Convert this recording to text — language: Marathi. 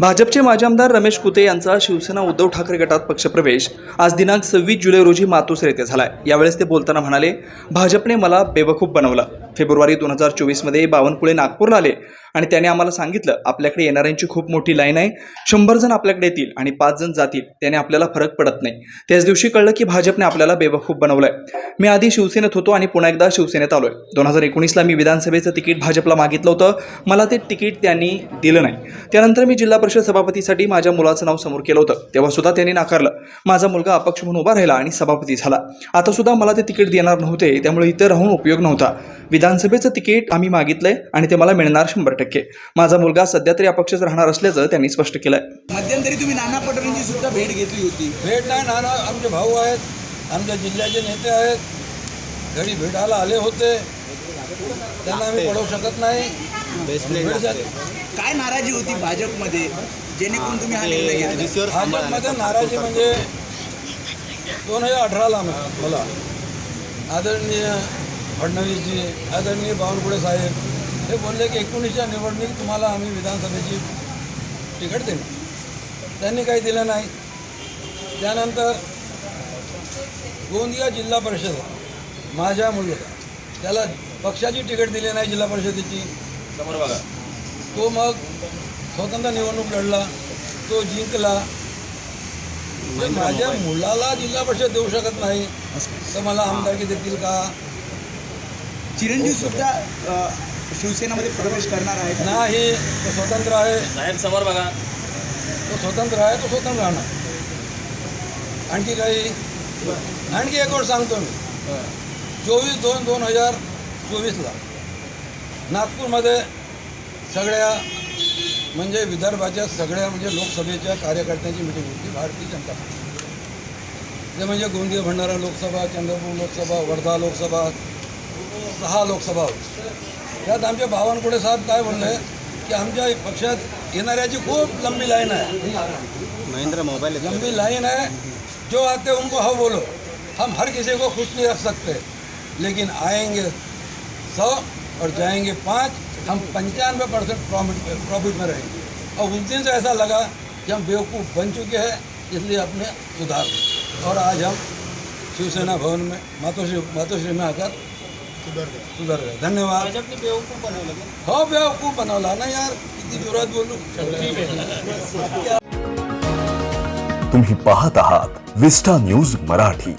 भाजपचे माजी आमदार रमेश कुते यांचा शिवसेना उद्धव ठाकरे गटात पक्षप्रवेश. आज दिनांक सव्वीस जुलै रोजी मातोश्री येथे झाला यावेळेस ते बोलताना म्हणाले भाजपने मला बेवकूफ बनवलं. फेब्रुवारी दोन हजार चोवीसमध्ये बावनकुळे नागपूरला आले. आणि त्याने आम्हाला सांगितलं आपल्याकडे येणाऱ्यांची खूप मोठी लाईन आहे. शंभर जण आपल्याकडे येतील आणि पाच जण जातील. त्याने आपल्याला फरक पडत नाही. त्याच दिवशी कळलं की भाजपने आपल्याला बेवकूफ बनवलंय. मी आधी शिवसेनेत होतो आणि पुन्हा एकदा शिवसेनेत आलोय. दोन हजार एकोणीसला मी विधानसभेचं तिकीट भाजपला मागितलं होतं. मला ते तिकीट त्यांनी दिलं नाही. त्यानंतर मी जिल्हा परिषद सभापतीसाठी माझ्या मुलाचं नाव समोर केलं होतं. तेव्हा सुद्धा त्यांनी नाकारलं. माझा मुलगा अपक्ष म्हणून उभा राहिला आणि सभापती झाला. आता सुद्धा मला ते तिकीट देणार नव्हते. त्यामुळे इथं राहून उपयोग नव्हता. विधानसभेचं तिकीट आम्ही मागितलंय आणि ते मला मिळणार शंभर टक्के. माझा मुलगा सध्या तरी अपक्षच राहणार असल्याचं त्यांनी स्पष्ट केलंय. मध्यंतरी तुम्ही नाना पटोलेंची सुद्धा भेट घेतली होती. भेट नाही नाना आमचे भाऊ आहेत आमच्या जिल्ह्याचे नेते आहेत. घरी भेटायला आले होते. त्यांना आम्ही पडवू शकत नाही. काय नाराजी होती भाजपमध्ये जेणेकरून तुम्ही हा निर्णय घेतला? भाजपमध्ये नाराजी म्हणजे दोन हजार अठराला मला. आदरणीय फडणवीसजी आदरणीय बावनकुळे साहेब हे बोलले की एकोणीसच्या निवडणूक तुम्हाला आम्ही विधानसभेची तिकीट देणार त्यांनी काही दिलं नाही. त्यानंतर गोंदिया जिल्हा परिषद माझ्या मुलगा त्याला पक्षाची तिकीट दिली नाही जिल्हा परिषदेची. समोर बघा. तो मग स्वतंत्र निवडणूक लढला तो जिंकला. माझ्या मुलाला जिल्हा परिषद देऊ शकत नाही. तर मला आमदारकी देतील का? चिरंजीव सुद्धा शिवसेनामध्ये प्रवेश करणार आहेत. नाही तो स्वतंत्र आहे. साहेब समोर बघा. तो स्वतंत्र आहे तो स्वतंत्र राहणार. आणखी काही? आणखी एक गोष्ट सांगतो मी. चोवीस दोन दोन हजार चोवीसला नागपूरमध्ये सगळ्या म्हणजे विदर्भाच्या सगळ्या म्हणजे लोकसभेच्या कार्यकर्त्यांची मिटिंग होती भारतीय जनता पार्टी. ते म्हणजे गोंदिया भंडारा लोकसभा चंद्रपूर लोकसभा वर्धा लोकसभा सहा लोकसभा होती. त्यात आमचे बावनकुळे साहेब काय बोलले की आमच्या पक्षात येणाऱ्याची खूप लंबी लाईन आहे. महेंद्र मोबाइल लंबी लाइन है जो आते उनको हम बोलो. हम हर किसी को खुश नहीं रख सकते. लेकिन आएँगे सौ और जाएँगे पाँच. हम पंचानवे परसेंट प्रॉफिट प्रॉफिट में रहेंगे. और उस दिन से ऐसा लगा कि हम बेवकूफ़ बन चुके हैं इसलिए अपने सुधार। और आज हम शिवसेना भवन में मातोश्री मातोश्री में आकर सुधर गए सुधर गए धन्यवाद। हाँ बेवकूफ़ बनवलं हो बेवकूफ़ बनवला ना यार किती जोरात बोलू। तुम्ही पाहत आहात विस्टा न्यूज़ मराठी।